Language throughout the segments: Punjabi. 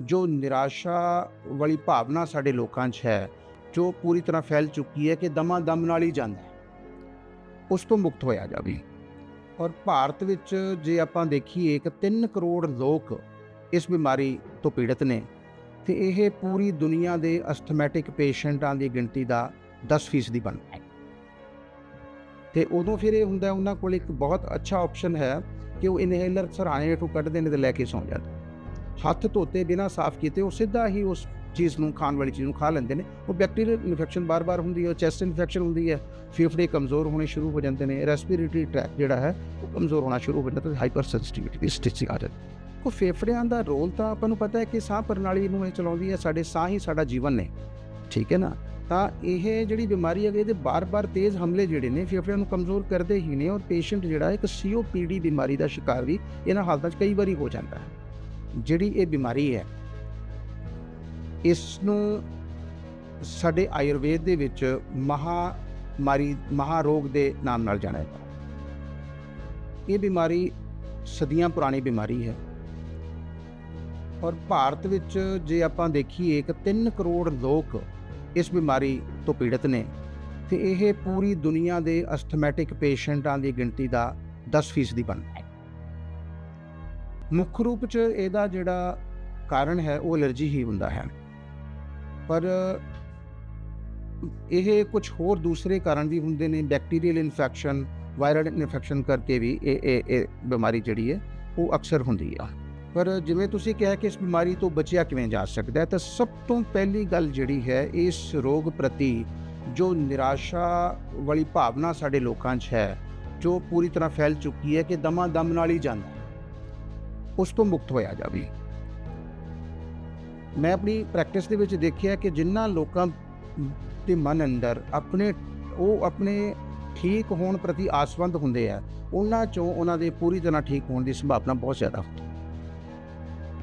ਜੋ ਨਿਰਾਸ਼ਾ ਵਾਲੀ ਭਾਵਨਾ ਸਾਡੇ ਲੋਕਾਂ 'ਚ ਹੈ, ਜੋ ਪੂਰੀ ਤਰ੍ਹਾਂ ਫੈਲ ਚੁੱਕੀ ਹੈ ਕਿ ਦਮਾ ਦਮ ਨਾਲ ਹੀ ਜਾਂਦਾ ਉਸ ਤੋਂ ਮੁਕਤ ਹੋਇਆ ਜਾਵੇ। ਔਰ ਭਾਰਤ ਵਿੱਚ ਜੇ ਆਪਾਂ ਦੇਖੀਏ ਕਿ 3 ਕਰੋੜ ਲੋਕ ਇਸ ਬਿਮਾਰੀ ਤੋਂ ਪੀੜਤ ਨੇ, ਤੇ ਇਹ ਪੂਰੀ ਦੁਨੀਆ ਦੇ ਅਸਥਮੈਟਿਕ ਪੇਸ਼ੈਂਟਾਂ ਦੀ ਗਿਣਤੀ ਦਾ 10% ਦੀ ਬਣਦਾ ਹੈ। ਤੇ ਉਦੋਂ ਫਿਰ ਇਹ ਹੁੰਦਾ ਉਹਨਾਂ ਕੋਲ ਇੱਕ ਬਹੁਤ ਅੱਛਾ ਆਪਸ਼ਨ ਹੈ ਕਿ ਉਹ ਇਨਹੇਲਰ ਸਰਾਣੇ ਤੋਂ ਕੱਢਦੇ ਨੇ ਤੇ ਲੈ ਕੇ ਸੌਂ ਜਾਂਦੇ ਹੱਥ ਧੋਤੇ, ਬਿਨਾ ਸਾਫ਼ ਕੀਤੇ, ਉਹ ਸਿੱਧਾ ਹੀ ਉਸ ਚੀਜ਼ ਨੂੰ, ਖਾਣ ਵਾਲੀ ਚੀਜ਼ ਨੂੰ ਖਾ ਲੈਂਦੇ ਨੇ। ਉਹ ਬੈਕਟੀਰੀਅਲ ਇਨਫੈਕਸ਼ਨ ਬਾਰ-ਬਾਰ ਹੁੰਦੀ ਹੈ ਚੈਸਟ ਇਨਫੈਕਸ਼ਨ ਹੁੰਦੀ ਹੈ, ਫੇਫੜੇ ਕਮਜ਼ੋਰ ਹੋਣੇ ਸ਼ੁਰੂ ਹੋ ਜਾਂਦੇ ਨੇ ਰੈਸਪੀਰੇਟਰੀ ਟਰੈਕ ਜਿਹੜਾ ਹੈ, ਉਹ ਕਮਜ਼ੋਰ ਹੋਣਾ ਸ਼ੁਰੂ ਹੋ ਜਾਂਦਾ ਤੇ ਹਾਈਪਰ ਸੈਂਸਿਟੀਵਿਟੀ ਦੀ ਸਥਿਤੀ ਆ ਜਾਂਦੀ ਉਹ ਫੇਫੜਿਆਂ ਦਾ ਰੋਲ ਤਾਂ ਆਪਾਂ ਨੂੰ ਪਤਾ ਹੈ ਕਿ ਸਾਹ ਪ੍ਰਣਾਲੀ ਨੂੰ ਇਹ ਚਲਾਉਂਦੀ ਹੈ, ਸਾਡੇ ਸਾਹ ਹੀ ਸਾਡਾ ਜੀਵਨ ਨੇ। ਠੀਕ ਹੈ ਨਾ? ਤਾਂ ਇਹ ਜਿਹੜੀ ਬਿਮਾਰੀ ਹੈਗੀ, ਇਹਦੇ ਬਾਰ-ਬਾਰ ਤੇਜ਼ ਹਮਲੇ ਜਿਹੜੇ ਨੇ, ਫੇਫੜਿਆਂ ਨੂੰ ਕਮਜ਼ੋਰ ਕਰਦੇ ਹੀ ਨੇ ਔਰ ਪੇਸ਼ੈਂਟ ਜਿਹੜਾ ਇੱਕ ਸੀਓਪੀਡੀ ਬਿਮਾਰੀ ਦਾ ਸ਼ਿਕਾਰ ਵੀ ਇਹਨਾਂ ਹਾਲਤਾਂ 'ਚ ਕਈ ਵਾਰੀ ਹੋ ਜਾਂਦਾ ਹੈ। ਜਿਹੜੀ ਇਹ ਬਿਮਾਰੀ ਹੈ ਇਸ ਨੂੰ ਸਾਡੇ ਆਯੁਰਵੇਦ ਦੇ ਵਿੱਚ ਮਹਾਮਾਰੀ ਮਹਾਰੋਗ ਦੇ ਨਾਮ ਨਾਲ ਜਾਣਿਆ ਜਾਂਦਾ ਇਹ ਬਿਮਾਰੀ ਸਦੀਆਂ ਪੁਰਾਣੀ ਬਿਮਾਰੀ ਹੈ ਔਰ ਭਾਰਤ ਵਿੱਚ ਜੇ ਆਪਾਂ ਦੇਖੀਏ ਕਿ 3 ਕਰੋੜ ਲੋਕ ਇਸ ਬਿਮਾਰੀ ਤੋਂ ਪੀੜਤ ਨੇ, ਤੇ ਇਹ ਪੂਰੀ ਦੁਨੀਆ ਦੇ ਅਸਥਮੈਟਿਕ ਪੇਸ਼ੈਂਟਾਂ ਦੀ ਗਿਣਤੀ ਦਾ 10% ਦੀ ਬਣਦਾ ਹੈ। ਮੁੱਖ ਰੂਪ 'ਚ ਇਹਦਾ ਜਿਹੜਾ ਕਾਰਨ ਹੈ, ਉਹ ਅਲਰਜੀ ਹੀ ਹੁੰਦਾ ਹੈ। ਪਰ ਇਹ ਕੁਝ ਹੋਰ ਦੂਸਰੇ ਕਾਰਨ ਵੀ ਹੁੰਦੇ ਨੇ ਬੈਕਟੀਰੀਅਲ ਇਨਫੈਕਸ਼ਨ ਵਾਇਰਲ ਇਨਫੈਕਸ਼ਨ ਕਰਕੇ ਵੀ ਇਹ ਇਹ ਇਹ ਬਿਮਾਰੀ ਜਿਹੜੀ ਹੈ, ਉਹ ਅਕਸਰ ਹੁੰਦੀ ਆ। ਪਰ ਜਿਵੇਂ ਤੁਸੀਂ ਕਿਹਾ ਕਿ ਇਸ ਬਿਮਾਰੀ ਤੋਂ ਬਚਿਆ ਕਿਵੇਂ ਜਾ ਸਕਦਾ ਹੈ, ਤਾਂ ਸਭ ਤੋਂ ਪਹਿਲੀ ਗੱਲ ਜਿਹੜੀ ਹੈ, ਇਸ ਰੋਗ ਪ੍ਰਤੀ ਜੋ ਨਿਰਾਸ਼ਾ ਵਾਲੀ ਭਾਵਨਾ ਸਾਡੇ ਲੋਕਾਂ 'ਚ ਹੈ, ਜੋ ਪੂਰੀ ਤਰ੍ਹਾਂ ਫੈਲ ਚੁੱਕੀ ਹੈ ਕਿ ਦਮਾ ਦਮ ਨਾਲ ਹੀ ਜਾਂਦਾ। ਉਸ ਤੋਂ ਮੁਕਤ ਹੋਇਆ ਜਾਵੇ। ਮੈਂ ਆਪਣੀ ਪ੍ਰੈਕਟਿਸ ਦੇ ਵਿੱਚ ਦੇਖਿਆ ਕਿ ਜਿਨ੍ਹਾਂ ਲੋਕਾਂ ਦੇ ਮਨ ਅੰਦਰ ਆਪਣੇ, ਉਹ ਆਪਣੇ ਠੀਕ ਹੋਣ ਪ੍ਰਤੀ ਆਸਵੰਦ ਹੁੰਦੇ ਆ, ਉਹਨਾਂ ਚੋਂ ਉਹਨਾਂ ਦੇ ਪੂਰੀ ਤਰ੍ਹਾਂ ਠੀਕ ਹੋਣ ਦੀ ਸੰਭਾਵਨਾ ਬਹੁਤ ਜ਼ਿਆਦਾ ਹੁੰਦੀ ਹੈ।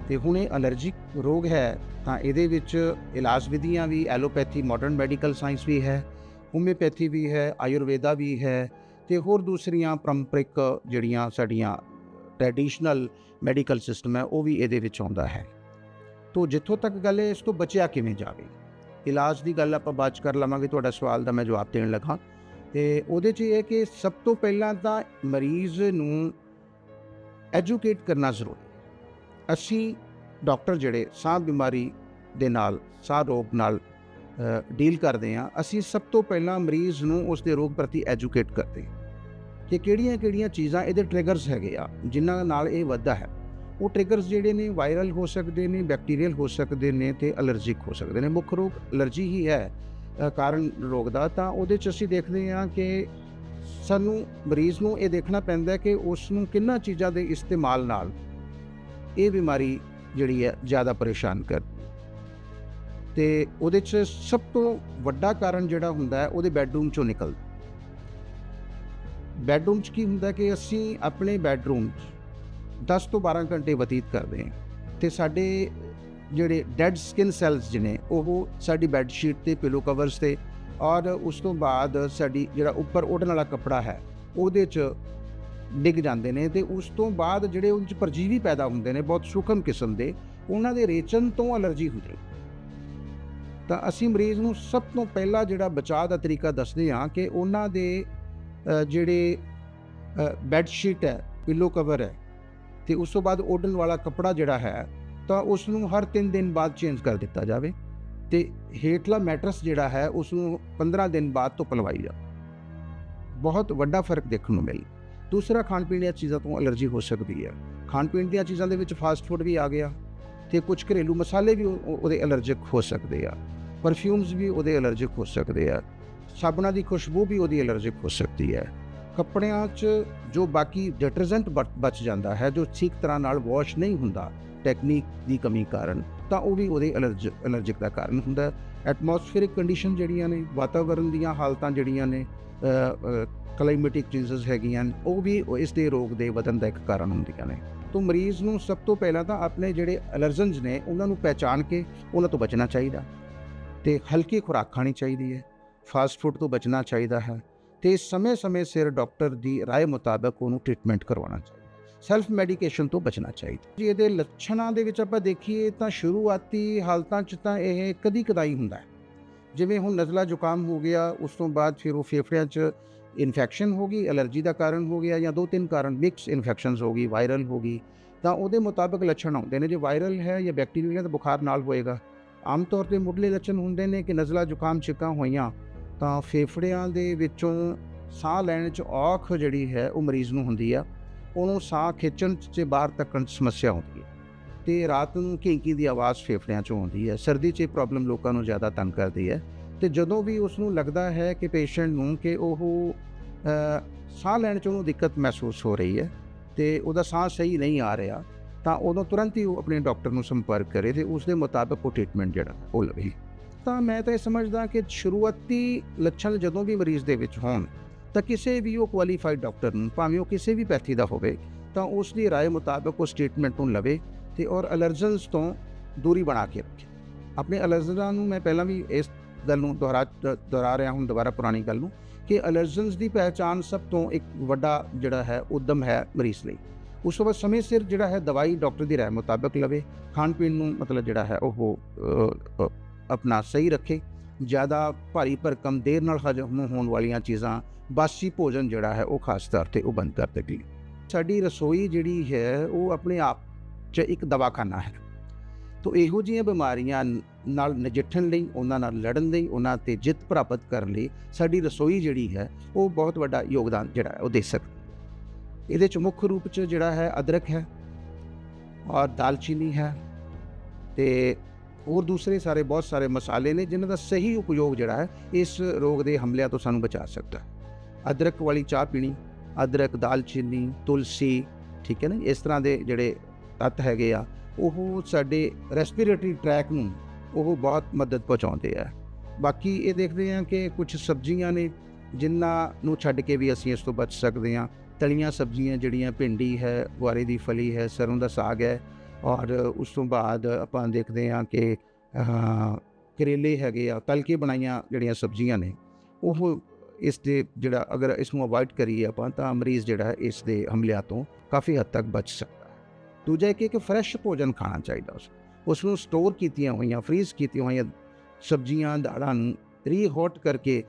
ਤੇ ਹੁਣ ਇਹ ਅਲਰਜੀਕ ਰੋਗ ਹੈ, ਤਾਂ ਇਹਦੇ ਵਿੱਚ ਇਲਾਜ ਵਿਧੀਆਂ ਵੀ ਐਲੋਪੈਥੀ ਮਾਡਰਨ ਮੈਡੀਕਲ ਸਾਇੰਸ ਵੀ ਹੈ ਹੋਮਿਓਪੈਥੀ ਵੀ ਹੈ ਆਯੁਰਵੇਦਾ ਵੀ ਹੈ, ਤੇ ਹੋਰ ਦੂਸਰੀਆਂ ਪਰੰਪਰਿਕ ਜਿਹੜੀਆਂ ਸਾਡੀਆਂ ਟ੍ਰੈਡੀਸ਼ਨਲ ਮੈਡੀਕਲ ਸਿਸਟਮ ਹੈ, ਉਹ ਵੀ ਇਹਦੇ ਵਿੱਚ ਆਉਂਦਾ ਹੈ। ਤੋਂ ਜਿੱਥੋਂ ਤੱਕ ਗੱਲ ਹੈ, ਇਸ ਤੋਂ ਬਚਿਆ ਕਿਵੇਂ ਜਾਵੇ? ਇਲਾਜ ਦੀ ਗੱਲ ਆਪਾਂ ਬਾਅਦ 'ਚ ਕਰ ਲਵਾਂਗੇ, ਤੁਹਾਡਾ ਸਵਾਲ ਦਾ ਮੈਂ ਜਵਾਬ ਦੇਣ ਲੱਗਾ। ਤੇ ਉਹਦੇ 'ਚ ਇਹ ਹੈ ਕਿ ਸਭ ਤੋਂ ਪਹਿਲਾਂ ਤਾਂ ਮਰੀਜ਼ ਨੂੰ ਐਜੂਕੇਟ ਕਰਨਾ ਜ਼ਰੂਰੀ ਹੈ। ਅਸੀਂ ਡਾਕਟਰ ਜਿਹੜੇ ਸਾਹ ਬਿਮਾਰੀ ਦੇ ਨਾਲ, ਸਾਹ ਰੋਗ ਨਾਲ ਡੀਲ ਕਰਦੇ ਹਾਂ, ਅਸੀਂ ਸਭ ਤੋਂ ਪਹਿਲਾਂ ਮਰੀਜ਼ ਨੂੰ ਉਸ ਦੇ ਰੋਗ ਪ੍ਰਤੀ ਐਜੂਕੇਟ ਕਰਦੇ ਹਾਂ। ਕਿ ਕਿਹੜੀਆਂ-ਕਿਹੜੀਆਂ ਚੀਜ਼ਾਂ ਇਹਦੇ ਟ੍ਰਿਗਰਸ ਹੈਗੇ ਆ, ਜਿਨ੍ਹਾਂ ਨਾਲ ਇਹ ਵੱਧਦਾ ਹੈ। ਉਹ ਟ੍ਰਿਗਰਸ ਜਿਹੜੇ ਨੇ ਵਾਇਰਲ ਹੋ ਸਕਦੇ ਨੇ ਬੈਕਟੀਰੀਅਲ ਹੋ ਸਕਦੇ ਨੇ ਤੇ ਅਲਰਜੀਕ ਹੋ ਸਕਦੇ ਨੇ। ਮੁੱਖ ਰੋਗ ਅਲਰਜੀ ਹੀ ਹੈ ਕਾਰਨ ਰੋਗ ਦਾ। ਤਾਂ ਉਹਦੇ ਚ ਅਸੀਂ ਦੇਖਦੇ ਹਾਂ ਕਿ ਸਾਨੂੰ ਮਰੀਜ਼ ਨੂੰ ਇਹ ਦੇਖਣਾ ਪੈਂਦਾ ਹੈ ਕਿ ਉਸ ਨੂੰ ਕਿੰਨਾ ਚੀਜ਼ਾਂ ਦੇ ਇਸਤੇਮਾਲ ਨਾਲ ਇਹ ਬਿਮਾਰੀ ਜਿਹੜੀ ਹੈ ਜ਼ਿਆਦਾ ਪਰੇਸ਼ਾਨ ਕਰ ਤੇ ਉਹਦੇ ਚ ਸਭ ਤੋਂ ਵੱਡਾ ਕਾਰਨ ਜਿਹੜਾ ਹੁੰਦਾ ਹੈ, ਉਹਦੇ ਬੈੱਡਰੂਮ ਚੋਂ ਨਿਕਲਦਾ। ਬੈੱਡਰੂਮ ਚ ਕੀ ਹੁੰਦਾ ਕਿ ਅਸੀਂ ਆਪਣੇ ਬੈੱਡਰੂਮ 'ਚ 10 ਤੋਂ 12 ਘੰਟੇ ਬਤੀਤ ਕਰਦੇ ਹਾਂ ਤੇ ਸਾਡੇ ਜਿਹੜੇ ਡੈਡ ਸਕਿਨ ਸੈਲਸ ਜਿਹਨੇ ਉਹ ਸਾਡੀ ਬੈੱਡ ਸ਼ੀਟ ਤੇ ਪਿਲੋ ਕਵਰਸ ਤੇ ਔਰ ਉਸ ਤੋਂ ਬਾਅਦ ਸਾਡੀ ਜਿਹੜਾ ਉੱਪਰ ਉੱਡਣ ਵਾਲਾ ਕੱਪੜਾ ਹੈ, ਉਹਦੇ 'ਚ ਡਿੱਗ ਜਾਂਦੇ ਨੇ ਤੇ ਉਸ ਤੋਂ ਬਾਅਦ ਜਿਹੜੇ ਉਹਨਾਂ 'ਚ ਪਰਜੀਵੀ ਪੈਦਾ ਹੁੰਦੇ ਨੇ, ਬਹੁਤ ਸੂਖਮ ਕਿਸਮ ਦੇ, ਉਹਨਾਂ ਦੇ ਰੇਚਨ ਤੋਂ ਅਲਰਜੀ ਹੁੰਦੀ ਤਾਂ ਅਸੀਂ ਮਰੀਜ਼ ਨੂੰ ਸਭ ਤੋਂ ਪਹਿਲਾਂ ਜਿਹੜਾ ਬਚਾਅ ਦਾ ਤਰੀਕਾ ਦੱਸਦੇ ਹਾਂ ਕਿ ਉਹਨਾਂ ਦੇ ਜਿਹੜੇ ਬੈੱਡ ਸ਼ੀਟ ਹੈ ਪਿਲੋ ਕਵਰ ਹੈ, ਤੇ ਉਸ ਤੋਂ ਬਾਅਦ ਓਡਨ ਵਾਲਾ ਕੱਪੜਾ ਜਿਹੜਾ ਹੈ, ਤਾਂ ਉਸ ਨੂੰ ਹਰ 3 ਦਿਨ ਬਾਅਦ ਚੇਂਜ ਕਰ ਦਿੱਤਾ ਜਾਵੇ ਤੇ ਹੇਠਲਾ ਮੈਟਰਸ ਜਿਹੜਾ ਹੈ ਉਸ ਨੂੰ 15 ਦਿਨ ਬਾਅਦ ਧੁੱਪ ਲਵਾਈ ਜਾ ਬਹੁਤ ਵੱਡਾ ਫ਼ਰਕ ਦੇਖਣ ਨੂੰ ਮਿਲ। ਦੂਸਰਾ, ਖਾਣ ਪੀਣ ਦੀਆਂ ਚੀਜ਼ਾਂ ਤੋਂ ਅਲਰਜੀ ਹੋ ਸਕਦੀ ਹੈ। ਖਾਣ ਪੀਣ ਦੀਆਂ ਚੀਜ਼ਾਂ ਦੇ ਵਿੱਚ ਫਾਸਟ ਫੂਡ ਵੀ ਆ ਗਿਆ ਤੇ ਕੁਝ ਘਰੇਲੂ ਮਸਾਲੇ ਵੀ ਉਹਦੇ ਅਲਰਜਿਕ ਹੋ ਸਕਦੇ ਆ। ਪਰਫਿਊਮਸ ਵੀ ਉਹਦੇ ਅਲਰਜਿਕ ਹੋ ਸਕਦੇ ਆ। ਸਾਬਣਾਂ ਦੀ ਖੁਸ਼ਬੂ ਵੀ ਉਹਦੀ ਅਲਰਜਿਕ ਹੋ ਸਕਦੀ ਹੈ। ਕੱਪੜਿਆਂ 'ਚ ਜੋ ਬਾਕੀ ਡਿਟਰਜੈਂਟ ਬਚ ਜਾਂਦਾ ਹੈ ਜੋ ਠੀਕ ਤਰ੍ਹਾਂ ਨਾਲ ਵਾਸ਼ ਨਹੀਂ ਹੁੰਦਾ ਟੈਕਨੀਕ ਦੀ ਕਮੀ ਕਾਰਨ ਤਾਂ ਉਹ ਵੀ ਉਹਦੇ ਅਲਰਜ ਅਲਰਜਿਕ ਦਾ ਕਾਰਨ ਹੁੰਦਾ ਹੈ। ਐਟਮੋਸਫੇਰਿਕ ਕੰਡੀਸ਼ਨ ਜਿਹੜੀਆਂ ਨੇ ਵਾਤਾਵਰਣ ਦੀਆਂ ਹਾਲਤਾਂ ਜਿਹੜੀਆਂ ਨੇ ਕਲਾਈਮੈਟਿਕ ਚੀਜ਼ਸ ਹੈਗੀਆਂ ਨੇ, ਉਹ ਵੀ ਇਸ ਦੇ ਰੋਗ ਦੇ ਵਧਣ ਦਾ ਇੱਕ ਕਾਰਨ ਹੁੰਦੀਆਂ ਨੇ। ਤੋਂ ਮਰੀਜ਼ ਨੂੰ ਸਭ ਤੋਂ ਪਹਿਲਾਂ ਤਾਂ ਆਪਣੇ ਜਿਹੜੇ ਅਲਰਜਨਸ ਨੇ ਉਹਨਾਂ ਨੂੰ ਪਹਿਚਾਨ ਕੇ ਉਹਨਾਂ ਤੋਂ ਬਚਣਾ ਚਾਹੀਦਾ। ਤੇ ਹਲਕੀ ਖੁਰਾਕ ਖਾਣੀ ਚਾਹੀਦੀ ਹੈ। ਫਾਸਟ ਫੂਡ ਤੋਂ ਬਚਣਾ ਚਾਹੀਦਾ ਹੈ ਤੇ ਸਮੇਂ-ਸਮੇਂ ਸਿਰ ਡਾਕਟਰ ਦੀ رائے ਮੁਤਾਬਕ ਉਹਨੂੰ ਟ੍ਰੀਟਮੈਂਟ ਕਰਵਾਉਣਾ ਚਾਹੀਦਾ ਸੈਲਫ ਮੈਡੀਕੇਸ਼ਨ ਤੋਂ ਬਚਣਾ ਚਾਹੀਦਾ ਜੀ ਇਹਦੇ ਲੱਛਣਾਂ ਦੇ ਵਿੱਚ ਆਪਾਂ ਦੇਖੀਏ ਤਾਂ ਸ਼ੁਰੂਆਤੀ ਹਾਲਤਾਂ 'ਚ ਤਾਂ ਇਹ ਕਦੀ ਕਦਾਈ ਹੁੰਦਾ ਹੈ ਜਿਵੇਂ ਹੁਣ ਨਜ਼ਲਾ ਜ਼ੁਕਾਮ ਹੋ ਗਿਆ ਉਸ ਤੋਂ ਬਾਅਦ ਫਿਰ ਉਹ ਫੇਫੜਿਆਂ 'ਚ ਇਨਫੈਕਸ਼ਨ ਹੋ ਗਈ ਐਲਰਜੀ ਦਾ ਕਾਰਨ ਹੋ ਗਿਆ ਜਾਂ ਦੋ ਤਿੰਨ ਕਾਰਨ ਮਿਕਸ ਇਨਫੈਕਸ਼ਨਸ ਹੋ ਗਈ ਵਾਇਰਲ ਹੋ ਗਈ ਤਾਂ ਉਹਦੇ ਮੁਤਾਬਕ ਲੱਛਣ ਆਉਂਦੇ ਨੇ ਜੇ ਵਾਇਰਲ ਹੈ ਜਾਂ ਬੈਕਟੀਰੀਆ ਤਾਂ ਬੁਖਾਰ ਨਾਲ ਹੋਏਗਾ ਆਮ ਤੌਰ ਤੇ ਮੁੱਢਲੇ ਲੱਛਣ ਹੁੰਦੇ ਨੇ ਕਿ ਨਜ਼ਲਾ ਜ਼ੁਕਾਮ ਛਿੱਕਾਂ ਹੋਈਆਂ ਤਾਂ ਫੇਫੜਿਆਂ ਦੇ ਵਿੱਚੋਂ ਸਾਹ ਲੈਣ 'ਚ ਔਖ ਜਿਹੜੀ ਹੈ ਉਹ ਮਰੀਜ਼ ਨੂੰ ਹੁੰਦੀ ਆ। ਉਹਨੂੰ ਸਾਹ ਖਿੱਚਣ 'ਚ ਬਾਹਰ ਤੱਕਣ 'ਚ ਸਮੱਸਿਆ ਹੁੰਦੀ ਹੈ ਤੇ ਰਾਤ ਨੂੰ ਘੀਂਕੀ ਦੀ ਆਵਾਜ਼ ਫੇਫੜਿਆਂ 'ਚੋਂ ਆਉਂਦੀ ਹੈ ਸਰਦੀ 'ਚ ਇਹ ਪ੍ਰੋਬਲਮ ਲੋਕਾਂ ਨੂੰ ਜ਼ਿਆਦਾ ਤੰਗ ਕਰਦੀ ਹੈ ਤੇ ਜਦੋਂ ਵੀ ਉਸ ਨੂੰ ਲੱਗਦਾ ਹੈ ਕਿ ਪੇਸ਼ੈਂਟ ਨੂੰ ਕਿ ਉਹ ਸਾਹ ਲੈਣ 'ਚ ਉਹਨੂੰ ਦਿੱਕਤ ਮਹਿਸੂਸ ਹੋ ਰਹੀ ਹੈ ਤੇ ਉਹਦਾ ਸਾਹ ਸਹੀ ਨਹੀਂ ਆ ਰਿਹਾ, ਤਾਂ ਉਦੋਂ ਤੁਰੰਤ ਹੀ ਉਹ ਆਪਣੇ ਡਾਕਟਰ ਨੂੰ ਸੰਪਰਕ ਕਰੇ ਤੇ ਉਸ ਦੇ ਮੁਤਾਬਕ ਉਹ ਟ੍ਰੀਟਮੈਂਟ ਜਿਹੜਾ ਉਹ ਲਵੇ। ਤਾਂ ਮੈਂ ਤਾਂ ਇਹ ਸਮਝਦਾ ਕਿ ਸ਼ੁਰੂਆਤੀ ਲੱਛਣ ਜਦੋਂ ਵੀ ਮਰੀਜ਼ ਦੇ ਵਿੱਚ ਹੋਣ ਤਾਂ ਕਿਸੇ ਵੀ ਉਹ ਕੁਆਲੀਫਾਈਡ ਡਾਕਟਰ ਨੂੰ ਭਾਵੇਂ ਉਹ ਕਿਸੇ ਵੀ ਪੈਥੀ ਦਾ ਹੋਵੇ ਤਾਂ ਉਸ ਦੀ رائے ਮੁਤਾਬਕ ਉਸ ਟ੍ਰੀਟਮੈਂਟ ਨੂੰ ਲਵੇ ਤੇ ਔਰ ਅਲਰਜਨਸ ਤੋਂ ਦੂਰੀ ਬਣਾ ਕੇ ਰੱਖੇ ਆਪਣੇ ਅਲਰਜਨਾਂ ਨੂੰ ਮੈਂ ਪਹਿਲਾਂ ਵੀ ਇਸ ਗੱਲ ਨੂੰ ਦੁਹਰਾ ਦੁਹਰਾ ਰਿਹਾ ਹੁਣ ਦੁਬਾਰਾ ਪੁਰਾਣੀ ਗੱਲ ਨੂੰ ਕਿ ਅਲਰਜਨਸ ਦੀ ਪਹਿਚਾਨ ਸਭ ਤੋਂ ਇੱਕ ਵੱਡਾ ਜਿਹੜਾ ਹੈ ਉਦਮ ਹੈ ਮਰੀਜ਼ ਲਈ ਉਸ ਤੋਂ ਬਾਅਦ ਸਮੇਂ ਸਿਰ ਜਿਹੜਾ ਹੈ ਦਵਾਈ ਡਾਕਟਰ ਦੀ ਰਾਏ ਮੁਤਾਬਕ ਲਵੇ ਖਾਣ ਪੀਣ ਨੂੰ ਮਤਲਬ ਜਿਹੜਾ ਹੈ ਉਹ ਅ, ਅ, ਆਪਣਾ ਸਹੀ ਰੱਖੇ, ਜ਼ਿਆਦਾ ਭਾਰੀ ਭਰਕਮ ਦੇਰ ਨਾਲ ਹਜਮ ਹੋਣ ਵਾਲੀਆਂ ਚੀਜ਼ਾਂ, ਬਾਸੀ ਭੋਜਨ ਜਿਹੜਾ ਹੈ ਉਹ ਖਾਸ ਤੌਰ ਤੇ ਉਹ ਬੰਦ ਕਰ ਦੇਗੀ। ਸਾਡੀ ਰਸੋਈ ਜਿਹੜੀ ਹੈ ਉਹ ਆਪਣੇ ਆਪ 'ਚ ਇੱਕ ਦਵਾਖਾਨਾ ਹੈ। ਤੋ ਇਹੋ ਜਿਹੀਆਂ ਬਿਮਾਰੀਆਂ ਨਾਲ ਨਜਿੱਠਣ ਲਈ, ਉਹਨਾਂ ਨਾਲ ਲੜਨ ਲਈ, ਉਹਨਾਂ ਤੇ ਜਿੱਤ ਪ੍ਰਾਪਤ ਕਰਨ ਲਈ ਸਾਡੀ ਰਸੋਈ ਜਿਹੜੀ ਹੈ ਉਹ ਬਹੁਤ ਵੱਡਾ ਯੋਗਦਾਨ ਜਿਹੜਾ ਹੈ ਉਹ ਦੇ ਸਕਦੀ ਇਹਦੇ ਚ ਮੁੱਖ ਰੂਪ ਚ ਜਿਹੜਾ ਹੈ ਅਦਰਕ ਹੈ ਔਰ ਦਾਲਚੀਨੀ ਹੈ ਤੇ ਹੋਰ ਦੂਸਰੇ ਸਾਰੇ ਬਹੁਤ ਸਾਰੇ ਮਸਾਲੇ ਨੇ ਜਿਨ੍ਹਾਂ ਦਾ ਸਹੀ ਉਪਯੋਗ ਜਿਹੜਾ ਹੈ, ਇਸ ਰੋਗ ਦੇ ਹਮਲਿਆਂ ਤੋਂ ਸਾਨੂੰ ਬਚਾ ਸਕਦਾ ਹੈ। ਅਦਰਕ ਵਾਲੀ ਚਾਹ ਪੀਣੀ, ਅਦਰਕ ਦਾਲਚੀਨੀ ਤੁਲਸੀ, ਠੀਕ ਹੈ ਨਾ, ਇਸ ਤਰ੍ਹਾਂ ਦੇ ਜਿਹੜੇ ਤੱਤ ਹੈਗੇ ਆ, ਉਹ ਸਾਡੇ ਰੈਸਪੀਰੇਟਰੀ ਟਰੈਕ ਨੂੰ ਉਹ ਬਹੁਤ ਮਦਦ ਪਹੁੰਚਾਉਂਦੇ ਆ। ਬਾਕੀ ਇਹ ਦੇਖਦੇ ਹਾਂ ਕਿ ਕੁਝ ਸਬਜ਼ੀਆਂ ਨੇ ਜਿਨ੍ਹਾਂ ਨੂੰ ਛੱਡ ਕੇ ਵੀ ਅਸੀਂ ਇਸ ਤੋਂ ਬਚ ਸਕਦੇ ਹਾਂ। ਤਲੀਆਂ ਸਬਜ਼ੀਆਂ ਜਿਹੜੀਆਂ ਭਿੰਡੀ ਹੈ, ਗੁਆਰੇ ਦੀ ਫਲੀ ਹੈ, ਸਰੋਂ ਦਾ ਸਾਗ ਹੈ ਔਰ ਉਸ ਤੋਂ ਬਾਅਦ ਆਪਾਂ ਦੇਖਦੇ ਹਾਂ ਕਿ ਕਰੇਲੇ ਹੈਗੇ ਆ, ਤਲਕੇ ਬਣਾਈਆਂ ਜਿਹੜੀਆਂ ਸਬਜ਼ੀਆਂ ਨੇ, ਉਹ ਇਸ ਦੇ ਜਿਹੜਾ ਅਗਰ ਇਸ ਨੂੰ ਅਵੋਇਡ ਕਰੀਏ ਆਪਾਂ ਤਾਂ ਮਰੀਜ਼ ਜਿਹੜਾ ਇਸ ਦੇ ਹਮਲਿਆਂ ਤੋਂ ਕਾਫੀ ਹੱਦ ਤੱਕ ਬਚ ਸਕਦਾ ਹੈ। ਦੂਜਾ ਇਹ ਕਿ ਫਰੈਸ਼ ਭੋਜਨ ਖਾਣਾ ਚਾਹੀਦਾ ਉਸ ਉਸ ਨੂੰ ਸਟੋਰ ਕੀਤੀਆਂ ਹੋਈਆਂ ਫਰੀਜ਼ ਕੀਤੀਆਂ ਹੋਈਆਂ ਸਬਜ਼ੀਆਂ, ਦਾਲਾਂ ਨੂੰ ਰੀਹੌਟ ਕਰਕੇ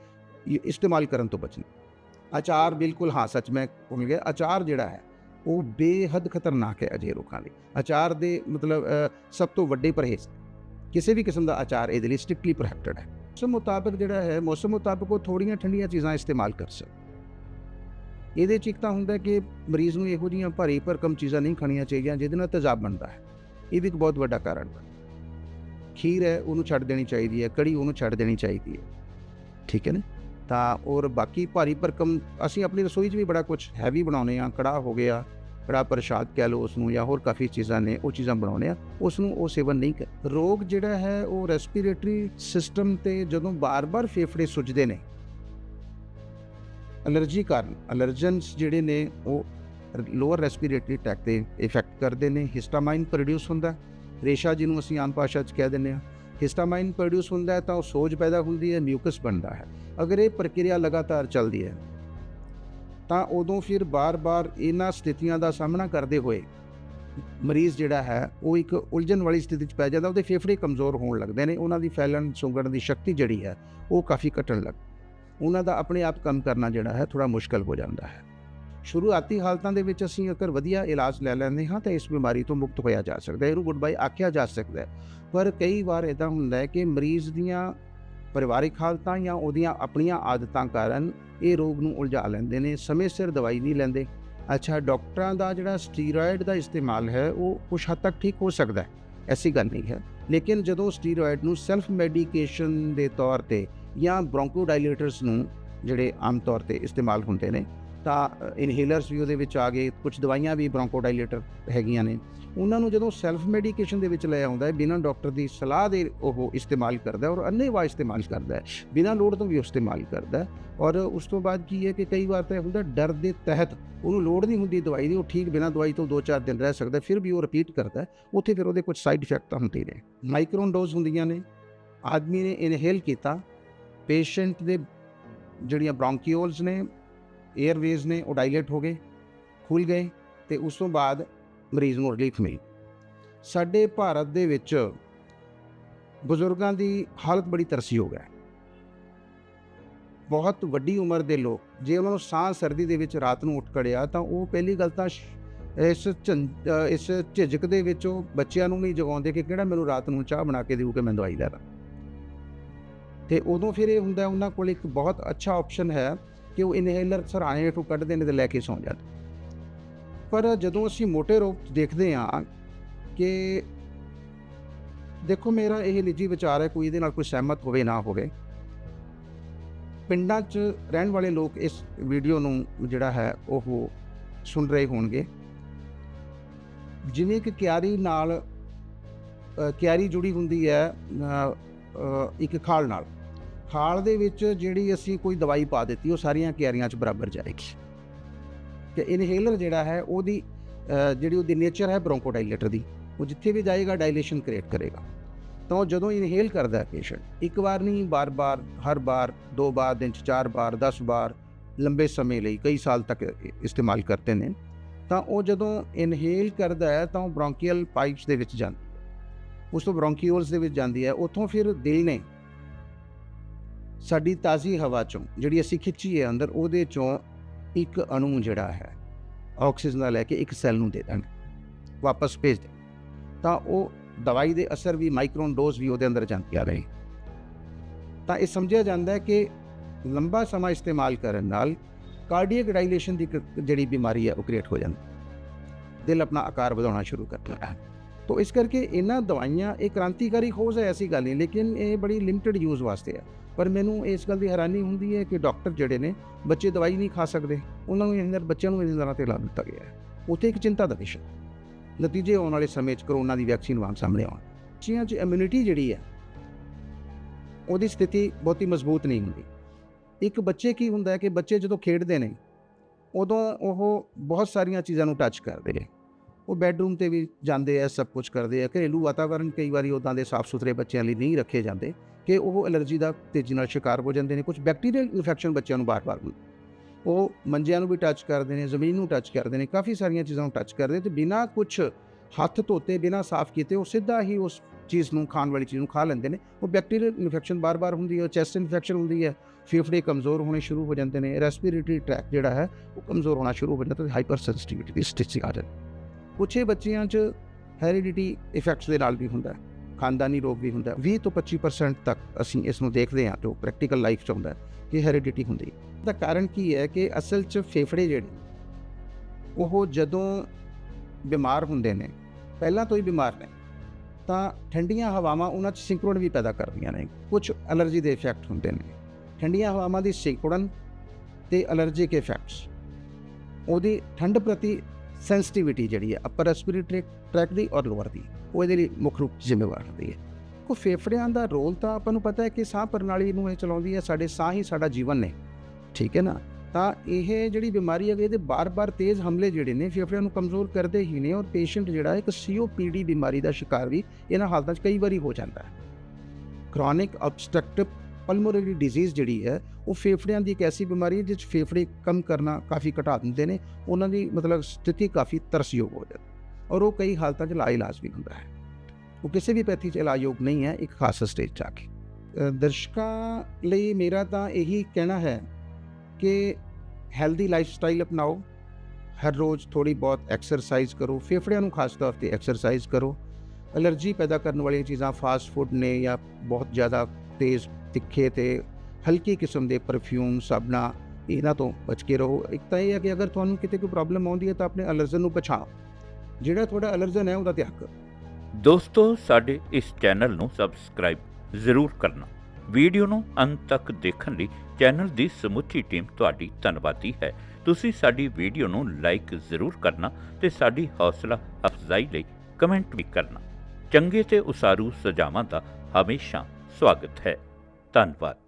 ਇਸਤੇਮਾਲ ਕਰਨ ਤੋਂ ਬਚਣਾ। ਅਚਾਰ ਬਿਲਕੁਲ, ਹਾਂ, ਸੱਚ ਮੈਂ ਭੁੱਲ ਗਿਆ ਅਚਾਰ ਜਿਹੜਾ ਹੈ ਉਹ ਬੇਹੱਦ ਖਤਰਨਾਕ ਹੈ ਅਜੇ ਲੋਕਾਂ ਲਈ। ਅਚਾਰ ਦੇ ਮਤਲਬ ਸਭ ਤੋਂ ਵੱਡੇ ਪਰਹੇਜ਼। ਕਿਸੇ ਵੀ ਕਿਸਮ ਦਾ ਅਚਾਰ ਇਹਦੇ ਲਈ ਸਟ੍ਰਿਕਟਲੀ ਪ੍ਰੋਹਿਬਿਟਡ ਹੈ। ਮੌਸਮ ਮੁਤਾਬਕ ਜਿਹੜਾ ਹੈ, ਮੌਸਮ ਮੁਤਾਬਕ ਉਹ ਥੋੜੀਆਂ ਠੰਡੀਆਂ ਚੀਜ਼ਾਂ ਇਸਤੇਮਾਲ ਕਰ ਸਕਦਾ ਇਹਦੇ ਚ ਇੱਕ ਤਾਂ ਹੁੰਦਾ ਕਿ ਮਰੀਜ਼ ਨੂੰ ਇਹੋ ਜਿਹੀਆਂ ਭਾਰੀ ਭਰਕਮ ਚੀਜ਼ਾਂ ਨਹੀਂ ਖਾਣੀਆਂ ਚਾਹੀਦੀਆਂ, ਜਿਹਦੇ ਨਾਲ ਤੇਜ਼ਾਬ ਬਣਦਾ ਹੈ। ਇਹ ਵੀ ਇੱਕ ਬਹੁਤ ਵੱਡਾ ਕਾਰਨ ਹੈ। ਖੀਰ ਹੈ, ਉਹਨੂੰ ਛੱਡ ਦੇਣੀ ਚਾਹੀਦੀ ਹੈ, ਕੜੀ ਉਹਨੂੰ ਛੱਡ ਦੇਣੀ ਚਾਹੀਦੀ ਹੈ। ਠੀਕ ਹੈ ਨਾ? ਤਾਂ ਔਰ ਬਾਕੀ ਭਾਰੀ ਭਰਕਮ, ਅਸੀਂ ਆਪਣੀ ਰਸੋਈ 'ਚ ਵੀ ਬੜਾ ਕੁਝ ਹੈਵੀ ਬਣਾਉਨੇ ਆ ਕੜਾਹ ਹੋ ਗਿਆ, ਕੜਾਹ ਪ੍ਰਸ਼ਾਦ ਕਹਿ ਲਓ ਉਸ ਨੂੰ ਜਾਂ ਹੋਰ ਕਾਫੀ ਚੀਜ਼ਾਂ ਨੇ, ਉਹ ਚੀਜ਼ਾਂ ਬਣਾਉਨੇ ਆ ਉਸ ਨੂੰ ਉਹ ਸੇਵਨ ਨਹੀਂ ਕਰ ਰੋਗ ਜਿਹੜਾ ਹੈ ਉਹ ਰੈਸਪੀਰੇਟਰੀ ਸਿਸਟਮ ਤੇ ਜਦੋਂ ਬਾਰ-ਬਾਰ ਫੇਫੜੇ ਸੁੱਜਦੇ ਨੇ, ਅਲਰਜੀ ਕਾਰਨ, ਅਲਰਜਨਸ ਜਿਹੜੇ ਨੇ ਉਹ ਲੋਅਰ ਰੈਸਪੀਰੇਟਰੀ ਟੈਕ ਤੇ ਇਫੈਕਟ ਕਰਦੇ ਨੇ ਹਿਸਟਾਮਾਈਨ ਪ੍ਰੋਡਿਊਸ ਹੁੰਦਾ, ਰੇਸ਼ਾ ਜਿਹਨੂੰ ਅਸੀਂ ਆਮ ਭਾਸ਼ਾ 'ਚ ਕਹਿ ਦਿੰਦੇ ਆ ਹਿਸਟਾਮਾਈਨ ਪ੍ਰੋਡਿਊਸ ਹੁੰਦਾ ਤਾਂ ਉਹ ਸੋਜ ਪੈਦਾ ਹੁੰਦੀ ਹੈ ਮਿਊਕਸ ਬਣਦਾ ਹੈ। ਅਗਰ ਇਹ ਪ੍ਰਕਿਰਿਆ ਲਗਾਤਾਰ ਚੱਲਦੀ ਹੈ, ਤਾਂ ਉਦੋਂ ਫਿਰ ਬਾਰ-ਬਾਰ ਇਹਨਾਂ ਸਥਿਤੀਆਂ ਦਾ ਸਾਹਮਣਾ ਕਰਦੇ ਹੋਏ ਮਰੀਜ਼ ਜਿਹੜਾ ਹੈ, ਉਹ ਇੱਕ ਉਲਝਣ ਵਾਲੀ ਸਥਿਤੀ 'ਚ ਪੈ ਜਾਂਦਾ, ਉਹਦੇ ਫੇਫੜੇ ਕਮਜ਼ੋਰ ਹੋਣ ਲੱਗਦੇ ਨੇ, ਉਹਨਾਂ ਦੀ ਫੈਲਣ, ਸੁੰਗੜਨ ਦੀ ਸ਼ਕਤੀ ਜਿਹੜੀ ਹੈ, ਉਹ ਕਾਫੀ ਘਟਣ ਲੱਗ, ਉਹਨਾਂ ਦਾ ਆਪਣੇ ਆਪ ਕੰਮ ਕਰਨਾ ਜਿਹੜਾ ਹੈ ਥੋੜਾ ਮੁਸ਼ਕਲ ਹੋ ਜਾਂਦਾ ਹੈ। ਸ਼ੁਰੂਆਤੀ ਹਾਲਤਾਂ ਦੇ ਵਿੱਚ ਅਸੀਂ ਅਗਰ ਵਧੀਆ ਇਲਾਜ ਲੈ ਲੈਂਦੇ ਹਾਂ, ਤਾਂ ਇਸ ਬਿਮਾਰੀ ਤੋਂ ਮੁਕਤ ਹੋਇਆ ਜਾ ਸਕਦਾ ਹੈ, ਇਹਨੂੰ ਗੁੱਡ ਬਾਈ ਆਖਿਆ ਜਾ ਸਕਦਾ ਹੈ। ਪਰ ਕਈ ਵਾਰ ਇਦਾਂ ਹੁੰਦਾ ਹੈ ਕਿ ਮਰੀਜ਼ ਦੀਆਂ ਪਰਿਵਾਰਿਕ ਹਾਲਤਾਂ ਜਾਂ ਉਹਦੀਆਂ ਆਪਣੀਆਂ ਆਦਤਾਂ ਕਾਰਨ ਇਹ ਰੋਗ ਨੂੰ ਉਲਝਾ ਲੈਂਦੇ ਨੇ, ਸਮੇਂ ਸਿਰ ਦਵਾਈ ਨਹੀਂ ਲੈਂਦੇ। ਅੱਛਾ, ਡਾਕਟਰਾਂ ਦਾ ਜਿਹੜਾ ਸਟੀਰੋਇਡ ਦਾ ਇਸਤੇਮਾਲ ਹੈ, ਉਹ ਕੁਝ ਹੱਦ ਤੱਕ ਠੀਕ ਹੋ ਸਕਦਾ ਹੈ, ਐਸੀ ਗੱਲ ਨਹੀਂ ਹੈ। ਲੇਕਿਨ ਜਦੋਂ ਸਟੀਰੋਇਡ ਨੂੰ ਸੈਲਫ ਮੈਡੀਕੇਸ਼ਨ ਦੇ ਤੌਰ ਤੇ ਜਾਂ ਬ੍ਰੌਂਕੋਡਾਇਲੇਟਰਸ ਨੂੰ ਜਿਹੜੇ ਆਮ ਤੌਰ ਤੇ ਇਸਤੇਮਾਲ ਹੁੰਦੇ ਨੇ ਤਾਂ ਇਨਹੇਲਰਸ ਵੀ ਉਹਦੇ ਵਿੱਚ ਆ ਗਏ ਕੁਝ ਦਵਾਈਆਂ ਵੀ ਬ੍ਰੌਂਕੋਡਾਇਲੇਟਰ ਹੈਗੀਆਂ ਨੇ। ਉਹਨਾਂ ਨੂੰ ਜਦੋਂ ਸੈਲਫ ਮੈਡੀਕੇਸ਼ਨ ਦੇ ਵਿੱਚ ਲੈ ਆਉਂਦਾ ਹੈ, ਬਿਨਾਂ ਡਾਕਟਰ ਦੀ ਸਲਾਹ ਦੇ ਉਹ ਇਸਤੇਮਾਲ ਕਰਦਾ ਔਰ ਅੰਨੇਵਾਹ ਇਸਤੇਮਾਲ ਕਰਦਾ ਹੈ, ਬਿਨਾਂ ਲੋੜ ਤੋਂ ਵੀ ਇਸਤੇਮਾਲ ਕਰਦਾ ਔਰ ਉਸ ਤੋਂ ਬਾਅਦ ਕੀ ਹੈ ਕਿ ਕਈ ਵਾਰ ਤਾਂ ਇਹ ਹੁੰਦਾ ਡਰ ਦੇ ਤਹਿਤ ਉਹਨੂੰ ਲੋੜ ਨਹੀਂ ਹੁੰਦੀ ਦਵਾਈ ਦੀ, ਉਹ ਠੀਕ ਬਿਨਾਂ ਦਵਾਈ ਤੋਂ 2-4 ਦਿਨ ਰਹਿ ਸਕਦਾ ਫਿਰ ਵੀ ਉਹ ਰਿਪੀਟ ਕਰਦਾ ਉੱਥੇ ਫਿਰ ਉਹਦੇ ਕੁਝ ਸਾਈਡ ਇਫੈਕਟ ਤਾਂ ਹੁੰਦੇ ਨੇ। ਮਾਈਕਰੋਨ ਡੋਜ਼ ਹੁੰਦੀਆਂ ਨੇ। ਆਦਮੀ ਨੇ ਇਨਹੇਲ ਕੀਤਾ। ਪੇਸ਼ੈਂਟ ਦੇ ਜਿਹੜੀਆਂ ਬ੍ਰੌਂਕੀਓਲਸ ਨੇ 에ਅਰਵੇਜ਼ ਨੇ ਉਹ ਡਾਇਲੇਟ ਹੋ ਗਏ ਖੁੱਲ ਗਏ ਤੇ ਉਸ ਤੋਂ ਬਾਅਦ ਮਰੀਜ਼ ਨੂੰ ਰਿਲੀਫ ਮਿਲੀ। ਸਾਡੇ ਭਾਰਤ ਦੇ ਵਿੱਚ ਬਜ਼ੁਰਗਾਂ ਦੀ ਹਾਲਤ ਬੜੀ ਤਰਸੀ ਹੋ। ਗਿਆ ਬਹੁਤ ਵੱਡੀ ਉਮਰ ਦੇ ਲੋਕ, ਜੇ ਉਹਨਾਂ ਨੂੰ ਸਾਹ ਸਰਦੀ ਦੇ ਵਿੱਚ ਰਾਤ ਨੂੰ ਉੱਠ ਕੜਿਆ ਤਾਂ ਉਹ ਪਹਿਲੀ ਗੱਲ ਤਾਂ ਇਸ ਝੰ- ਇਸ ਝਿਜਕ ਦੇ ਵਿੱਚ ਉਹ ਬੱਚਿਆਂ ਨੂੰ ਨਹੀਂ ਜਗਾਉਂਦੇ ਕਿ ਕਿਹੜਾ ਮੈਨੂੰ ਰਾਤ ਨੂੰ ਚਾਹ ਬਣਾ ਕੇ ਦੇਊ ਕਿ ਮੈਂ ਦਵਾਈ ਲੈ ਲਾਂ। ਤੇ ਉਦੋਂ ਫਿਰ ਇਹ ਹੁੰਦਾ ਉਹਨਾਂ ਕੋਲ ਇੱਕ ਬਹੁਤ ਅੱਛਾ ਆਪਸ਼ਨ ਹੈ ਕਿ ਉਹ ਇਨਹੇਲਰ ਸਰਾਣੇ ਹੇਠੋਂ ਕੱਢਦੇ ਨੇ ਤੇ ਲੈ ਕੇ ਸੌਂ ਜਾਂਦੇ। ਪਰ ਜਦੋਂ ਅਸੀਂ ਮੋٹے ਰੂਪ 'ਚ ਦੇਖਦੇ ਹਾਂ ਕਿ ਦੇਖੋ ਮੇਰਾ ਇਹ ਨਿੱਜੀ ਵਿਚਾਰ ਹੈ, ਕੋਈ ਇਹਦੇ ਨਾਲ ਕੋਈ ਸਹਿਮਤ ਹੋਵੇ, ਨਾ ਹੋਵੇ। ਪਿੰਡਾਂ 'ਚ ਰਹਿਣ ਵਾਲੇ ਲੋਕ ਇਸ ਵੀਡੀਓ ਨੂੰ ਜਿਹੜਾ ਹੈ, ਉਹ ਸੁਣ ਰਹੇ ਹੋਣਗੇ। ਜਿਵੇਂ ਕਿ ਕਿਆਰੀ ਨਾਲ ਕਿਆਰੀ ਜੁੜੀ ਹੁੰਦੀ ਹੈ ਇੱਕ ਖਾਲ ਨਾਲ। ਖਾਲ ਦੇ ਵਿੱਚ ਜਿਹੜੀ ਅਸੀਂ ਕੋਈ ਦਵਾਈ ਪਾ ਦਿੱਤੀ, ਉਹ ਸਾਰੀਆਂ ਕਿਆਰੀਆਂ 'ਚ ਬਰਾਬਰ ਜਾਏਗੀ। ਕਿ ਇਨਹੇਲਰ ਜਿਹੜਾ ਹੈ, ਉਹਦੀ ਜਿਹੜੀ ਉਹਦੀ ਨੇਚਰ ਹੈ ਬ੍ਰੋਂਕੋਡਾਇਲੇਟਰ ਦੀ, ਉਹ ਜਿੱਥੇ ਵੀ ਜਾਏਗਾ ਡਾਇਲੇਸ਼ਨ ਕ੍ਰੀਏਟ ਕਰੇਗਾ। ਤਾਂ ਉਹ ਜਦੋਂ ਇਨਹੇਲ ਕਰਦਾ ਹੈ ਪੇਸ਼ੈਂਟ ਇੱਕ ਵਾਰ ਨਹੀਂ ਬਾਰ-ਬਾਰ ਹਰ ਬਾਰ, ਦੋ ਬਾਰ, ਦਿਨ 'ਚ ਚਾਰ ਬਾਰ 10 ਬਾਰ, ਲੰਬੇ ਸਮੇਂ ਲਈ, ਕਈ ਸਾਲ ਤੱਕ ਇਸਤੇਮਾਲ ਕਰਦੇ ਨੇ, ਤਾਂ ਉਹ ਜਦੋਂ ਇਨਹੇਲ ਕਰਦਾ ਹੈ, ਤਾਂ ਉਹ ਬ੍ਰੌਂਕੀਅਲ ਪਾਈਪਸ ਦੇ ਵਿੱਚ ਜਾਂਦੀ ਉਸ ਤੋਂ ਬ੍ਰੌਂਕੀਓਲਸ ਦੇ ਵਿੱਚ ਜਾਂਦੀ ਹੈ, ਉੱਥੋਂ ਫਿਰ ਦਿਲ ਨੇ ਸਾਡੀ ਤਾਜ਼ੀ ਹਵਾ ਚੋਂ ਜਿਹੜੀ ਅਸੀਂ ਖਿੱਚੀ ਹੈ ਅੰਦਰ, ਉਹਦੇ ਚੋਂ ਇੱਕ ਅਣੂ ਜਿਹੜਾ ਹੈ, ਆਕਸੀਜਨ ਦਾ ਲੈ ਕੇ ਇੱਕ ਸੈੱਲ ਨੂੰ ਦੇ ਦੇਣ, ਵਾਪਸ ਭੇਜ ਦੇ ਤਾਂ ਉਹ ਦਵਾਈ ਦੇ ਅਸਰ ਵੀ, ਮਾਈਕਰੋਨ ਡੋਜ਼ ਵੀ ਉਹਦੇ ਅੰਦਰ ਜਾਂਦੀ ਆ ਰਹੀ। ਤਾਂ ਇਹ ਸਮਝਿਆ ਜਾਂਦਾ ਹੈ ਕਿ ਲੰਬਾ ਸਮਾਂ ਇਸਤੇਮਾਲ ਕਰਨ ਨਾਲ ਕਾਰਡੀਅਕ ਡਾਇਲੇਸ਼ਨ ਦੀ ਜਿਹੜੀ ਬਿਮਾਰੀ ਹੈ, ਉਹ ਕ੍ਰੀਏਟ ਹੋ ਜਾਂਦੀ ਦਿਲ ਆਪਣਾ ਆਕਾਰ ਵਧਾਉਣਾ ਸ਼ੁਰੂ ਕਰ ਕਰਦਾ ਹੈ। ਤੋ ਇਸ ਕਰਕੇ ਇਹਨਾਂ ਦਵਾਈਆਂ ਇਹ ਕ੍ਰਾਂਤੀਕਾਰੀ ਖੋਜ ਹੈ, ਐਸੀ ਗੱਲ ਨਹੀਂ, ਲੇਕਿਨ ਇਹ ਬੜੀ ਲਿਮਟਿਡ ਯੂਜ਼ ਵਾਸਤੇ ਹੈ। ਪਰ ਮੈਨੂੰ ਇਸ ਗੱਲ ਦੀ ਹੈਰਾਨੀ ਹੁੰਦੀ ਹੈ ਕਿ ਡਾਕਟਰ ਜਿਹੜੇ ਨੇ ਬੱਚੇ ਦਵਾਈ ਨਹੀਂ ਖਾ ਸਕਦੇ। ਉਹਨਾਂ ਨੂੰ ਇਹਨਾਂ ਬੱਚਿਆਂ ਨੂੰ ਇਹਨਾਂ ਤਰ੍ਹਾਂ ਤੇ ਲਾ ਦਿੱਤਾ ਗਿਆ ਹੈ। ਉੱਥੇ ਇੱਕ ਚਿੰਤਾ ਦਾ ਵਿਸ਼ਾ ਨਤੀਜੇ ਆਉਣ ਵਾਲੇ ਸਮੇਂ 'ਚ ਕਰੋਨਾ ਦੀ ਵੈਕਸੀਨ ਵਾਂਗ ਸਾਹਮਣੇ ਆਉਣ। ਬੱਚਿਆਂ 'ਚ ਇਮਿਊਨਿਟੀ ਜਿਹੜੀ ਹੈ, ਉਹਦੀ ਸਥਿਤੀ ਬਹੁਤੀ ਮਜ਼ਬੂਤ ਨਹੀਂ ਹੁੰਦੀ। ਇੱਕ ਬੱਚੇ ਕੀ ਹੁੰਦਾ ਹੈ ਕਿ ਬੱਚੇ ਜਦੋਂ ਖੇਡਦੇ ਨੇ, ਉਦੋਂ ਉਹ ਬਹੁਤ ਸਾਰੀਆਂ ਚੀਜ਼ਾਂ ਨੂੰ ਟੱਚ ਕਰਦੇ ਨੇ ਉਹ ਬੈੱਡਰੂਮ ਤੇ ਵੀ ਜਾਂਦੇ ਆ ਸਭ ਕੁਝ ਕਰਦੇ ਆ ਘਰੇਲੂ ਵਾਤਾਵਰਣ ਕਈ ਵਾਰੀ ਉਦਾਂ ਦੇ ਸਾਫ਼ ਸੁਥਰੇ ਬੱਚਿਆਂ ਲਈ ਨਹੀਂ ਰੱਖੇ ਜਾਂਦੇ। ਕਿ ਉਹ ਐਲਰਜੀ ਦਾ ਤੇਜ਼ੀ ਨਾਲ ਸ਼ਿਕਾਰ ਹੋ ਜਾਂਦੇ ਨੇ। ਕੁਝ ਬੈਕਟੀਰੀਅਲ ਇਨਫੈਕਸ਼ਨ ਬੱਚਿਆਂ ਨੂੰ ਬਾਰ-ਬਾਰ ਹੁੰਦੀ ਉਹ ਮੰਜਿਆਂ ਨੂੰ ਵੀ ਟੱਚ ਕਰਦੇ ਨੇ, ਜ਼ਮੀਨ ਨੂੰ ਟੱਚ ਕਰਦੇ ਨੇ, ਕਾਫੀ ਸਾਰੀਆਂ ਚੀਜ਼ਾਂ ਨੂੰ ਟੱਚ ਕਰਦੇ ਤੇ ਬਿਨਾਂ ਕੁਝ ਹੱਥ ਧੋਤੇ, ਬਿਨਾਂ ਸਾਫ਼ ਕੀਤੇ ਉਹ ਸਿੱਧਾ ਹੀ ਉਸ ਚੀਜ਼ ਨੂੰ, ਖਾਣ ਵਾਲੀ ਚੀਜ਼ ਨੂੰ ਖਾ ਲੈਂਦੇ ਨੇ। ਉਹ ਬੈਕਟੀਰੀਅਲ ਇਨਫੈਕਸ਼ਨ ਬਾਰ-ਬਾਰ ਹੁੰਦੀ ਹੈ, ਚੈਸਟ ਇਨਫੈਕਸ਼ਨ ਹੁੰਦੀ ਹੈ, ਫੇਫੜੇ ਕਮਜ਼ੋਰ ਹੋਣੇ ਸ਼ੁਰੂ ਹੋ ਜਾਂਦੇ ਨੇ ਰੈਸਪੀਰੇਟਰੀ ਟਰੈਕ ਜਿਹੜਾ ਹੈ ਉਹ ਕਮਜ਼ੋਰ ਹੋਣਾ ਸ਼ੁਰੂ ਹੋ ਜਾਂਦਾ ਤੇ ਹਾਈਪਰ ਸੈਂਸਿਟੀਵਿਟੀ ਦੀ ਸਥਿਤੀ ਆ ਜਾਂਦੀ ਕੁਛ ਇਹ ਬੱਚਿਆਂ 'ਚ ਹੈਰੀਡਿਟੀ ਇਫੈਕਟਸ ਦੇ ਨਾਲ ਵੀ ਹੁੰਦਾ ਹੈ। ਖਾਨਦਾਨੀ ਰੋਗ ਵੀ ਹੁੰਦਾ। ਹੈ 20 ਤੋਂ 25% ਤੱਕ ਅਸੀਂ ਇਸ ਨੂੰ ਦੇਖਦੇ ਹਾਂ ਜੋ ਪ੍ਰੈਕਟੀਕਲ ਲਾਈਫ 'ਚ ਹੁੰਦਾ ਕਿ ਹੈਰੀਡਿਟੀ ਹੁੰਦੀ ਹੈ। ਦਾ ਕਾਰਨ ਕੀ ਹੈ ਕਿ ਅਸਲ 'ਚ ਫੇਫੜੇ ਜਿਹੜੇ ਉਹ ਜਦੋਂ ਬਿਮਾਰ ਹੁੰਦੇ ਨੇ, ਪਹਿਲਾਂ ਤੋਂ ਹੀ ਬਿਮਾਰ ਨੇ, ਤਾਂ ਠੰਡੀਆਂ ਹਵਾਵਾਂ ਉਹਨਾਂ 'ਚ ਸਿੰਕਰੋਨ ਵੀ ਪੈਦਾ ਕਰਦੀਆਂ ਨੇ। ਕੁਝ ਅਲਰਜੀ ਦੇ ਇਫੈਕਟ ਹੁੰਦੇ ਨੇ। ਠੰਡੀਆਂ ਹਵਾਵਾਂ ਦੀ ਸਿੰਕਰੋਨ ਤੇ ਐਲਰਜੀਕ ਇਫੈਕਟਸ ਉਹਦੀ ਠੰਡ ਪ੍ਰਤੀ ਸੈਂਸਿਟੀਵਿਟੀ ਜਿਹੜੀ ਹੈ ਅਪਰ ਰੈਸਪੀਰੇਟਰੀ ਟਰੈਕ ਦੀ ਔਰ ਲੋਅਰ ਦੀ। ਉਹ ਇਹਦੇ ਲਈ ਮੁੱਖ ਰੂਪ 'ਚ ਜ਼ਿੰਮੇਵਾਰ ਹੁੰਦੀ ਹੈ। ਕੋ ਫੇਫੜਿਆਂ ਦਾ ਰੋਲ ਤਾਂ ਆਪਾਂ ਨੂੰ ਪਤਾ ਹੈ ਕਿ ਸਾਹ ਪ੍ਰਣਾਲੀ ਨੂੰ ਇਹ ਚਲਾਉਂਦੀ ਹੈ, ਸਾਡੇ ਸਾਹ ਹੀ ਸਾਡਾ ਜੀਵਨ ਨੇ। ਠੀਕ ਹੈ ਨਾ? ਤਾਂ ਇਹ ਜਿਹੜੀ ਬਿਮਾਰੀ ਹੈ ਇਹਦੇ ਬਾਰ-ਬਾਰ ਤੇਜ਼ ਹਮਲੇ ਜਿਹੜੇ ਨੇ, ਫੇਫੜਿਆਂ ਨੂੰ ਕਮਜ਼ੋਰ ਕਰਦੇ ਹੀ ਨੇ ਔਰ ਪੇਸ਼ੈਂਟ ਜਿਹੜਾ ਇੱਕ ਸੀਓਪੀਡੀ ਬਿਮਾਰੀ ਦਾ ਸ਼ਿਕਾਰ ਵੀ ਇਹਨਾਂ ਹਾਲਤਾਂ 'ਚ ਕਈ ਵਾਰੀ ਹੋ ਜਾਂਦਾ ਹੈ। ਕ੍ਰੋਨਿਕ ਆਬਸਟ੍ਰਕਟਿਵ ਪਲਮੋਨਰੀ ਡਿਜ਼ੀਜ਼ ਜਿਹੜੀ ਹੈ, ਉਹ ਫੇਫੜਿਆਂ ਦੀ ਇੱਕ ਐਸੀ ਬਿਮਾਰੀ ਹੈ ਜਿਸ 'ਚ ਫੇਫੜੇ ਕੰਮ ਕਰਨਾ ਕਾਫੀ ਘਟਾ ਦਿੰਦੇ ਨੇ। ਉਹਨਾਂ ਦੀ ਮਤਲਬ ਸਥਿਤੀ ਕਾਫੀ ਤਰਸਯੋਗ ਹੋ ਜਾਂਦੀ ਔਰ ਉਹ ਕਈ ਹਾਲਤਾਂ 'ਚ ਲਾਇਲਾਜ ਵੀ ਹੁੰਦਾ ਹੈ। ਉਹ ਕਿਸੇ ਵੀ ਪੈਥੀ 'ਚ ਇਲਾਜਯੋਗ ਨਹੀਂ ਹੈ, ਇੱਕ ਖਾਸ ਸਟੇਜ 'ਚ ਆ ਕੇ। ਦਰਸ਼ਕਾਂ ਲਈ ਮੇਰਾ ਤਾਂ ਇਹੀ ਕਹਿਣਾ ਹੈ ਕਿ ਹੈਲਦੀ ਲਾਈਫ ਸਟਾਈਲ ਅਪਣਾਓ, ਹਰ ਰੋਜ਼ ਥੋੜੀ ਬਹੁਤ ਐਕਸਰਸਾਈਜ਼ ਕਰੋ, ਫੇਫੜਿਆਂ ਨੂੰ ਖਾਸ ਤੌਰ ਤੇ ਐਕਸਰਸਾਈਜ਼ ਕਰੋ। ਅਲਰਜੀ ਪੈਦਾ ਕਰਨ ਵਾਲੀਆਂ ਚੀਜ਼ਾਂ ਫਾਸਟ ਫੂਡ ਨੇ ਜਾਂ ਬਹੁਤ ਜ਼ਿਆਦਾ ਤੇਜ਼ ਤਿੱਖੇ ਤੇ ਹਲਕੀ ਕਿਸਮ ਦੇ ਪਰਫਿਊਮ ਸਾਬਣਾ, ਇਹਨਾਂ ਤੋਂ ਬਚ ਕੇ ਰਹੋ। ਇੱਕ ਤਾਂ ਇਹ ਹੈ ਕਿ ਅਗਰ ਤੁਹਾਨੂੰ ਕਿਤੇ ਕੋਈ ਪ੍ਰੋਬਲਮ ਆਉਂਦੀ ਹੈ ਤਾਂ ਆਪਣੇ ਅਲਰਜਨ ਨੂੰ ਪਛਾਣੋ ਜਿਹੜਾ ਤੁਹਾਡਾ ਅਲਰਜਨ ਹੈ, ਉਹਦਾ ਧਿਆਨ ਕਰੋ ਦੋਸਤੋ, ਸਾਡੇ ਇਸ ਚੈਨਲ ਨੂੰ ਸਬਸਕ੍ਰਾਈਬ ਜ਼ਰੂਰ ਕਰਨਾ। ਵੀਡੀਓ ਨੂੰ ਅੰਤ ਤੱਕ ਦੇਖਣ ਲਈ ਚੈਨਲ ਦੀ ਸਮੁੱਚੀ ਟੀਮ ਤੁਹਾਡੀ ਧੰਨਵਾਦੀ ਹੈ। ਤੁਸੀਂ ਸਾਡੀ ਵੀਡੀਓ ਨੂੰ ਲਾਈਕ ਜ਼ਰੂਰ ਕਰਨਾ ਤੇ ਸਾਡੀ ਹੌਸਲਾ ਅਫਜ਼ਾਈ ਲਈ ਕਮੈਂਟ ਵੀ ਕਰਨਾ। ਚੰਗੇ ਤੇ ਉਸਾਰੂ ਸਜਾਵਾਂ ਦਾ ਹਮੇਸ਼ਾ ਸਵਾਗਤ ਹੈ। ਧੰਨਵਾਦ।